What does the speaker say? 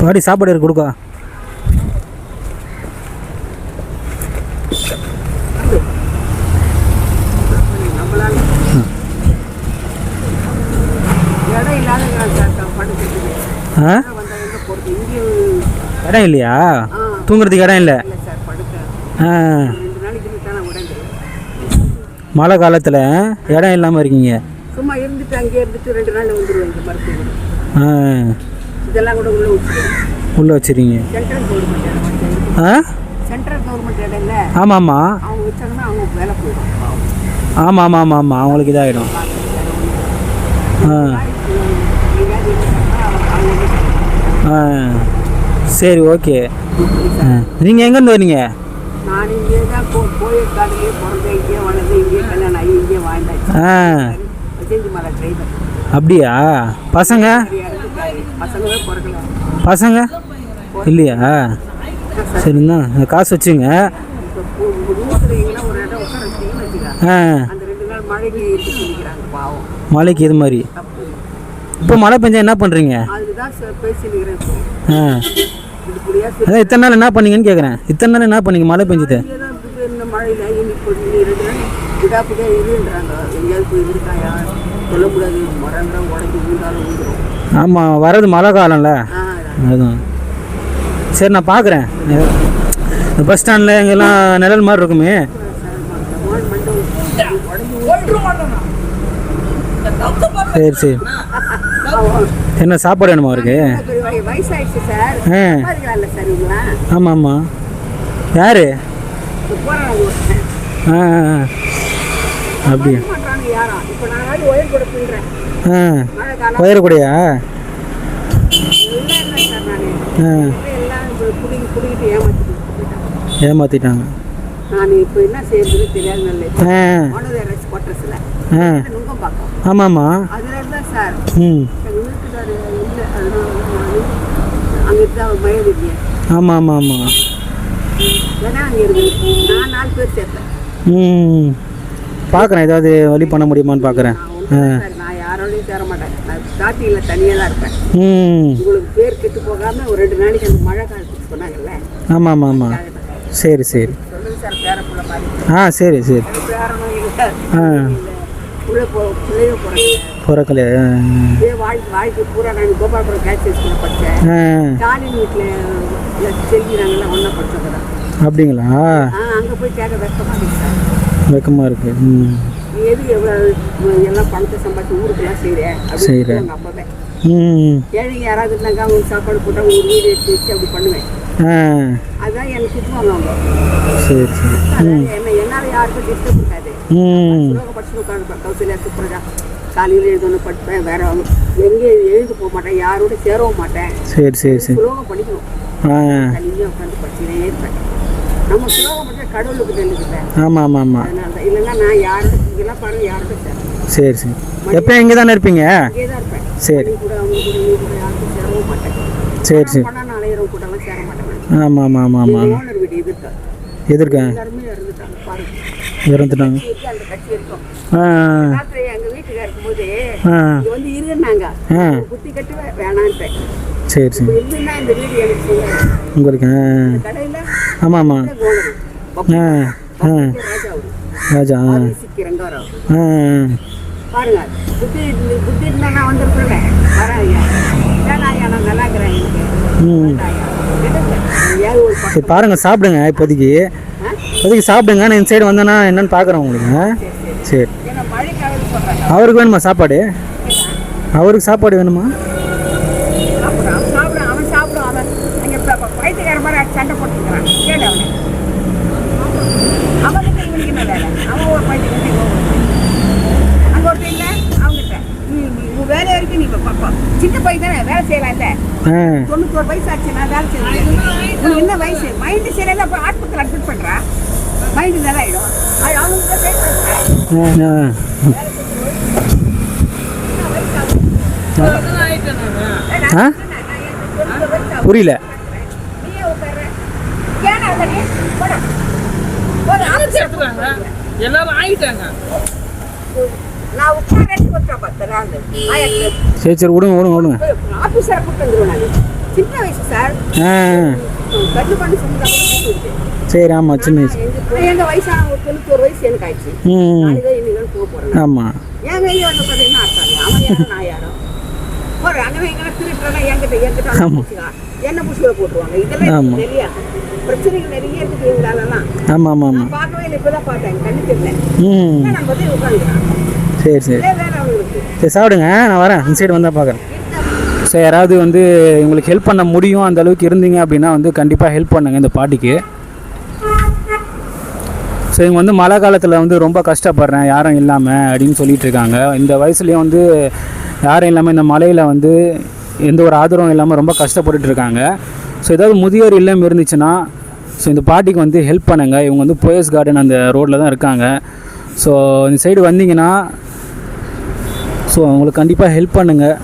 பாடி சாப்பாடு இருக்கு கொடுக்கா? இடம் இல்லையா? தூங்குறதுக்கு இடம் இல்லை. மழை காலத்தில் இடம் இல்லாமல் இருக்கீங்க. சும்மா இருந்துட்டு அங்கேயே இருந்துட்டு ரெண்டு நாள் வந்துடுவேன் ஆ. இதெல்லாம் கூட உள்ள உள்ளே வச்சுருங்க ஆ? சென்ட்ரல் கவர்மெண்ட் இடம் இல்லை. ஆமாம் ஆமாம் அவங்க வச்சாங்கன்னா அவங்க வேலை போயிடும். ஆமாம் ஆமாம் ஆமாம் ஆமாம் அவங்களுக்கு இதாகிடும் ஆ? ஆ. சரி ஓகே. நீங்கள் எங்கேருந்து வரீங்க? நான் இங்கே தான் போ கோயிற்காடுலேயே பிறந்தேன் இங்கேயே வளர்ந்து இங்கேயே கல்யாணம் ஆகி மலை டிரைவர் அப்படியா? பசங்க? பசங்க? இல்லையா? சரிண்ணா. காசு வச்சுங்க மழைக்கு இது மாதிரி. இப்போ மழை பெஞ்சா என்ன பண்ணுறீங்க ஆ. அதான் இத்தனை நாள் என்ன பண்ணீங்கன்னு கேட்குறேன் இத்தனை நாள் என்ன பண்ணீங்க மழை பெஞ்சது? விடாப்புதே இருன்றாங்க எங்கேயாவது போய் இருக்காயா? சொல்லக்கூடாது. மரம்லாம் உடஞ்சி விழுந்தாலும் விழுந்துரும் ஆமாம் வர்றது மழை காலம்ல. அதுதான் சரி நான் பார்க்குறேன் பஸ் ஸ்டாண்டில் எங்கெல்லாம் நிழல் மாதிரி இருக்குமே. சரி சரி. என்ன சாப்பாடு வேணுமா அவருக்கு? ஆமாம் ஆமாம் யார்? ஆ. அப்படியா? ஆ. சார் நான். ஆ. ஏமாற்றிட்டாங்க நான் இப்போ என்ன செய்யறதுன்னு தெரியாது நல்ல ஆ. மனது அரைச்சி கொட்டுறதுல. ஆ. நுங்கம் பார்க்கும். ஆமாம்மா. அதுல தான் சார். ம். அங்கே தான் ஆமாம் ஆமாம் ஆமாம் ஏன்னா அங்கே இருக்கு நான் நாலு பேர் சேர்த்தேன் ம் பார்க்குறேன். ஏதாவது வழி பண்ண முடியுமான்னு பார்க்குறேன். நான் ஒன்றும் சார் மாட்டேன். நான் ஸ்டார்டிங்கில் தனியாக தான் இருப்பேன். உங்களுக்கு பேர் கெட்டு போகாமல் ஒரு ரெண்டு நாளைக்கு அந்த மழை காலத்துக்கு சொன்னாங்கல்ல? ஆமாம் ஆமாம் ஆமாம் சரி. சரி ஆ சரி சரி. ஆ. உள்ள போ பிள்ளைய போகிறேன் பிறக்கல இதே வாழ்க்கை வாழ்க்கை பூரா நான் கோபாலபுரம் கேட்ச் ஸ்கூலில் படித்தேன் ஸ்டாலின் வீட்டில் செல்வி நாங்கள்லாம் ஒன்றா படித்ததுதான் அப்படிங்களா? அங்கே போய் கேட்க வெக்கமாக இருக்கு வெக்கமாக இருக்கு. ம். எது எல்லாம் பணத்தை சம்பாதிச்சு ஊருக்கெல்லாம் செய்கிறேன் அப்படின்னு ம். ஏழைங்க யாராவது இருந்தாங்க அவங்க சாப்பாடு போட்டால் ஒரு வீடு எடுத்து வச்சு அப்படி பண்ணுவேன். ஆ. அதுதான் எனக்கு திட்டுவாங்க அவங்க. சரி சரி. அதான் என்ன என்னால் யாருக்கும் டிஸ்டர்ப் இருக்காது படிச்சு உட்காந்துப்பேன் கௌசல்யா சுப்ரஜா காலையில் எழுதணும் படிப்பேன். வேற எங்கேயும் எழுத போக மாட்டேன். யாரோட சேரவும் மாட்டேன். சரி சரி சரி. சுலோகம் படிக்கணும். தனியாக உட்காந்து படிச்சுனே இருப்பேன். நம்ம சுலோகம் படிச்சா கடவுளுக்கு தெரிஞ்சுக்கிட்டேன் ஆமாம் ஆமாம் ஆமாம் இல்லைன்னா நான் யாரோட இங்கெல்லாம் பாருங்க யாரோட சேரேன் சரி சரி. எப்போ இங்கே தானே இருப்பீங்க? இங்கே தான் இருப்பேன். சரி. நீ கூட அவங்க கூட நீ கூட யாருக்கும் சேரவும் மாட்டேன். சரி சரி. கூடலாம் மாட்டேன் ஆமாம் ஆமாம் ஆமாம் ஆமாம் ஓனர் வீடு எதிர்க்க? எதிர்க்கேன் எல்லாருமே இறந்துட்டாங்க பாருங்க. இறந்துட்டாங்க. இருக்கு அந்த கட்சி இருக்கும். ஆ ராத்திரி எங்கள் வீட்டுக்கு இருக்கும்போது ஆ. இங்கே வந்து இருன்னாங்க ஆ. குத்தி கட்டு வே- வேணான்ட்டேன் சரி சரி. இருந்துன்னா இந்த வீடு எனக்கு சொன்னாங்க உங்களுக்கு? கடையில் ஆமாம் ஆமாம் ஆ ஆ. ராஜா. பாருங்க புத்தி புத்தி இருந்தா நான் வந்திருக்கிறேன். நல்லா இருக்கிறேன் சரி பாருங்கள் சாப்பிடுங்க இப்போதைக்கு? இப்போதைக்கு சாப்பிடுங்க நான் இந்த சைடு வந்தேன்னா என்னன்னு பார்க்குறேன் உங்களுக்கு? சரி அவருக்கு வேணுமா சாப்பாடு? அவருக்கு சாப்பாடு வேணுமா? சாப்பிடும் அவன் சாப்பிடும் அவன் சாப்பிடும் அவன் அங்கே வயிற்றுக்கார மாதிரி சண்டை போட்டுக்கிறான் வேலை அவன் ஒரு பைத்தியக்காரன் இவன் அங்கே ஒருத்தர் இல்லை அவங்ககிட்ட உன் வேலை வரைக்கும் நீ இப்போ பார்ப்போம் சின்ன பையன் தானே வேலை செய்யலாம் தொண்ணூத்தோரு வயசு ஆச்சு நான் வேலை செய்யறேன் என்ன வயசு மைண்டு சரியில்லை இப்போ ஆஸ்பத்திரி அட்மிட் பண்ணுறா மைண்டு நல்லா ஆகிடும் அது அவங்களுக்கு தான் புரியல சேர்த்துறாங்க. எல்லாரும் ஆயிரத்தி சரி சரி விடுங்க விடுங்க விடுங்க. ஆஃபீஸரை கூப்பிட்டு வந்துடுவேன் நான். சின்ன வயசு சார். சரி ஆமாம் சின்ன வயசு. எங்க வயசான ஒரு தொண்ணூத்தோரு வயசு எனக்கு ஆயிடுச்சு. ஆமாம் என் கையில வந்து பார்த்தீங்கன்னா அவன் யாரும் நான் யாரும் ஒரு அங்கே எங்கே திருட்டுறா என்கிட்ட என்கிட்ட வந்து பூசிக்கா. என்ன புஷில போட்டுருவாங்க? இதெல்லாம் ஆமா. எனக்கு நிறைய பிரச்சனைகள் நிறைய இருக்குது எங்களாலலாம். ஆமாம் ஆமாம் ஆமாம் நான் பார்க்கவே இல்லை இப்பதான் பார்த்தேன். கண்ணு தெரியல. ம். நான் வந்து உட்காந்துக்கிறேன் சரி சரி. சரி சாப்பிடுங்க. நான் வரேன். இந்த சைடு வந்தால் பார்க்குறேன். ஸோ யாராவது வந்து உங்களுக்கு ஹெல்ப் பண்ண முடியும் அந்த அளவுக்கு இருந்தீங்க அப்படின்னா வந்து கண்டிப்பாக ஹெல்ப் பண்ணுங்க இந்த பாட்டிக்கு. ஸோ இவங்க வந்து மழை காலத்தில் வந்து ரொம்ப கஷ்டப்படுறேன் யாரும் இல்லாமல் அப்படின்னு சொல்லிட்டு இருக்காங்க. இந்த வயசுலேயும் வந்து யாரும் இல்லாமல் இந்த மலையில் வந்து எந்த ஒரு ஆதரவும் இல்லாமல் ரொம்ப கஷ்டப்பட்டுட்டு இருக்காங்க. ஸோ ஏதாவது முதியோர் இல்லம் இருந்துச்சுன்னா ஸோ இந்த பாட்டிக்கு வந்து ஹெல்ப் பண்ணுங்கள் இவங்க வந்து போயஸ் கார்டன் அந்த ரோட்டில் தான் இருக்காங்க. ஸோ இந்த சைடு வந்தீங்கன்னா ஸோ அவங்களுக்கு கண்டிப்பாக ஹெல்ப் பண்ணுங்கள்